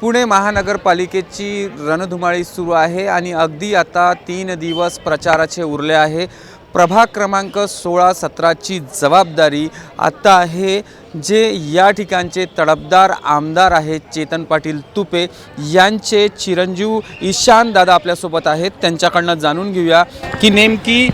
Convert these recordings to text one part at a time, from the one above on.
पुणे महानगरपालिकेची रणधुमाळी सुरू आहे आणि अगदी आता तीन दिवस प्रचाराचे उरले आहे. प्रभाग क्रमांक सोळा सतराची जबाबदारी आता आहे जे या ठिकाणचे तडफदार आमदार आहेत चेतन पाटील तुपे. यांचे चिरंजीव ईशान दादा आपल्यासोबत आहेत. त्यांच्याकडनं जाणून घेऊया की नेमकी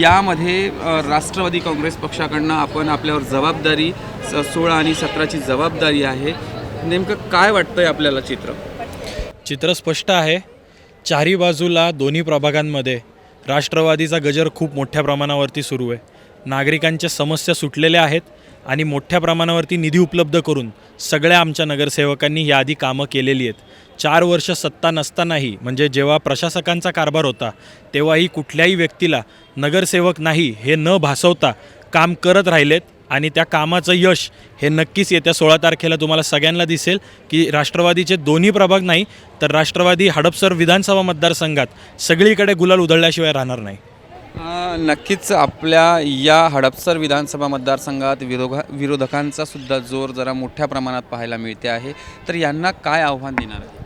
यामध्ये राष्ट्रवादी काँग्रेस पक्षाकडनं आपण आपल्यावर जबाबदारी स- सोळा आणि सतराची जबाबदारी आहे. नेमकं काय वाटतंय आपल्याला चित्र? चित्र स्पष्ट आहे. चारी बाजूला दोन्ही प्रभागांमध्ये राष्ट्रवादीचा गजर खूप मोठ्या प्रमाणावरती सुरू आहे. नागरिकांच्या समस्या सुटलेल्या आहेत आणि मोठ्या प्रमाणावरती निधी उपलब्ध करून सगळ्या आमच्या नगरसेवकांनी याआधी कामं केलेली आहेत. चार वर्ष सत्ता नसतानाही म्हणजे जेव्हा प्रशासकांचा कारभार होता तेव्हाही कुठल्याही व्यक्तीला नगरसेवक नाही हे न भासवता काम करत राहिलेत. आणि त्या कामाचं यश हे नक्कीच येत्या सोळा तारखेला तुम्हाला सगळ्यांना दिसेल की राष्ट्रवादीचे दोन्ही प्रभाग नाही तर राष्ट्रवादी हडपसर विधानसभा मतदारसंघात सगळीकडे गुलाल उधळल्याशिवाय राहणार नाही. नक्कीच आपल्या या हडपसर विधानसभा मतदारसंघात विरोधा विरोधकांचा सुद्धा जोर जरा मोठ्या प्रमाणात पाहायला मिळते आहे. तर यांना काय आव्हान देणार आहे?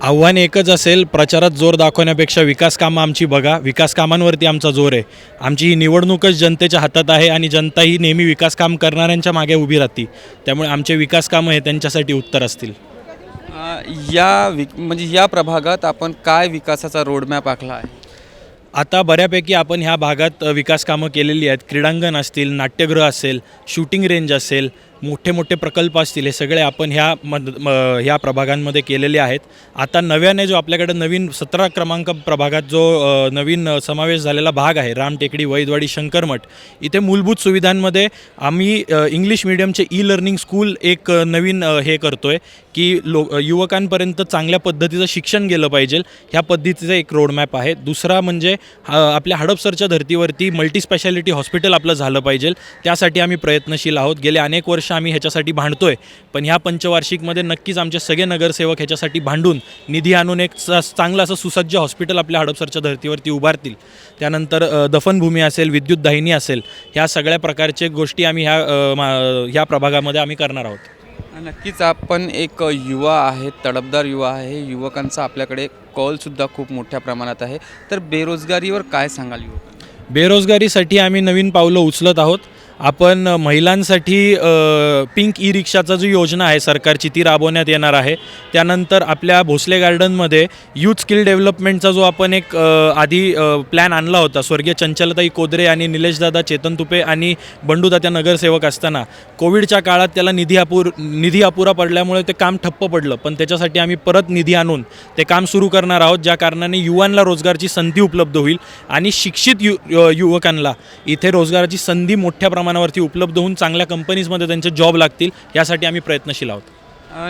आव्हान एकच असेल प्रचारात जोर दाखवण्यापेक्षा विकास कामं आमची बघा. विकास कामांवरती आमचा जोर आहे. आमची ही निवडणूकच जनतेच्या हातात आहे आणि जनता ही नेहमी विकास काम करणाऱ्यांच्या मागे उभी राहते. त्यामुळे आमचे विकास कामं हे त्यांच्यासाठी उत्तर असतील. या विक म्हणजे या प्रभागात आपण काय विकासाचा रोडमॅप आखला आहे? आता बऱ्यापैकी आपण ह्या भागात विकास कामं केलेली आहेत. क्रीडांगण असतील नाट्यगृह असेल शूटिंग रेंज असेल मोठे मोठे प्रकल्प असतील हे सगळे आपण ह्या मद म ह्या प्रभागांमध्ये केलेले आहेत. आता नव्याने जो आपल्याकडे नवीन सतरा क्रमांक प्रभागात जो नवीन समावेश झालेला भाग आहे रामटेकडी वैदवाडी शंकरमठ इथे मूलभूत सुविधांमध्ये आम्ही इंग्लिश मिडियमचे ई लर्निंग स्कूल एक नवीन हे करतो आहे की लो युवकांपर्यंत चांगल्या पद्धतीचं शिक्षण गेलं पाहिजे. ह्या पद्धतीचं एक रोडमॅप आहे. दुसरा म्हणजे आपल्या हडपसरच्या धर्तीवरती मल्टी स्पेशालिटी हॉस्पिटल आपलं झालं पाहिजे. त्यासाठी आम्ही प्रयत्नशील आहोत. गेले अनेक वर्ष आम्ही ह्याच्यासाठी भांडतोय. पण ह्या पंचवार्षिकमध्ये नक्कीच आमचे सगळे नगरसेवक ह्याच्यासाठी भांडून निधी आणून एक स चांगलं असं सुसज्ज हॉस्पिटल आपल्या हडपसरच्या धर्तीवरती उभारतील. त्यानंतर दफनभूमी असेल विद्युत दाहिनी असेल ह्या सगळ्या प्रकारच्या गोष्टी आम्ही ह्या ह्या प्रभागामध्ये आम्ही करणार आहोत. नक्कीच आपण एक युवा आहे तडफदार युवा आहे. युवकांचा आपल्याकडे कॉलसुद्धा खूप मोठ्या प्रमाणात आहे. तर बेरोजगारीवर काय सांगाल युवकांना? बेरोजगारीसाठी आम्ही नवीन पावलं उचलत आहोत. आपण महिलांसाठी पिंक ई रिक्षाचा जो योजना आहे सरकारची ती राबवण्यात येणार आहे. त्यानंतर आपल्या भोसले गार्डनमध्ये यूथ स्किल डेव्हलपमेंटचा जो आपण एक आधी प्लॅन आणला होता स्वर्गीय चंचलताई कोदरे आणि निलेशदादा चेतन तुपे आणि बंडूदात्या नगरसेवक असताना कोविडच्या काळात त्याला निधी अपूर निधी अपुरा पडल्यामुळे ते काम ठप्प पडलं. पण त्याच्यासाठी आम्ही परत निधी आणून ते काम सुरू करणार आहोत ज्या कारणाने युवांना रोजगारची संधी उपलब्ध होईल आणि शिक्षित यु युवकांना इथे रोजगाराची संधी मोठ्या प्रमाणात प्रमाणावरती उपलब्ध होऊन चांगल्या कंपनीजमध्ये त्यांचे जॉब लागतील यासाठी आम्ही प्रयत्नशील आहोत.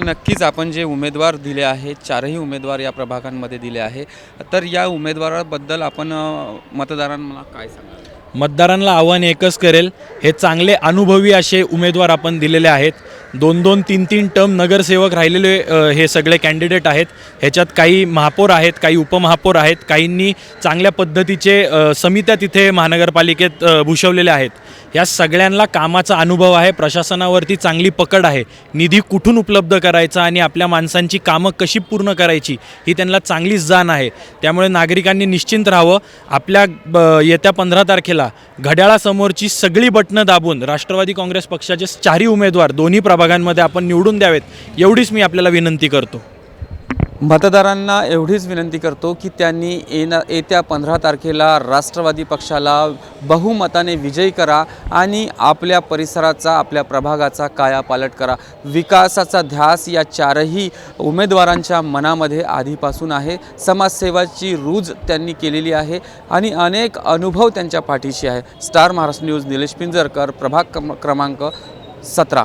नक्कीच आपण जे उमेदवार दिले आहेत चारही उमेदवार या प्रभागांमध्ये दिले आहे. तर या उमेदवाराबद्दल आपण मतदारांना काय सांगाल? मतदारांना आव्हान एकच करेल हे चांगले अनुभवी असे उमेदवार आपण दिलेले आहेत. दोन दोन तीन तीन टर्म नगरसेवक राहिलेले हे सगळे कॅन्डिडेट आहेत. ह्याच्यात काही महापौर आहेत काही उपमहापौर आहेत काहींनी चांगल्या पद्धतीचे समित्या तिथे महानगरपालिकेत भूषवलेल्या आहेत. या सगळ्यांना कामाचा अनुभव आहे प्रशासनावरती चांगली पकड आहे. निधी कुठून उपलब्ध करायचा आणि आपल्या माणसांची कामं कशी पूर्ण करायची ही त्यांना चांगलीच जाण आहे. त्यामुळे नागरिकांनी निश्चिंत राहावं. आपल्या ब- येत्या पंधरा तारखेला घड्याळासमोरची सगळी बटणं दाबून राष्ट्रवादी काँग्रेस पक्षाचे चारही उमेदवार दोन्ही प्रभागांमध्ये आपण निवडून द्यावेत एवढीच मी आपल्याला विनंती करतो. मतदारांना एवढीच विनंती करतो की त्यांनी येणा येत्या पंधरा तारखेला राष्ट्रवादी पक्षाला बहुमताने विजयी करा आणि आपल्या परिसराचा आपल्या प्रभागाचा कायापालट करा. विकासाचा ध्यास या चारही उमेदवारांच्या मनामध्ये आधीपासून आहे. समाजसेवाची रूज त्यांनी केलेली आहे आणि अनेक अनुभव त्यांच्या पाठीशी आहे. स्टार महाराष्ट्र न्यूज निलेश पिंजरकर प्रभाग क्रम- क्रमांक सतरा.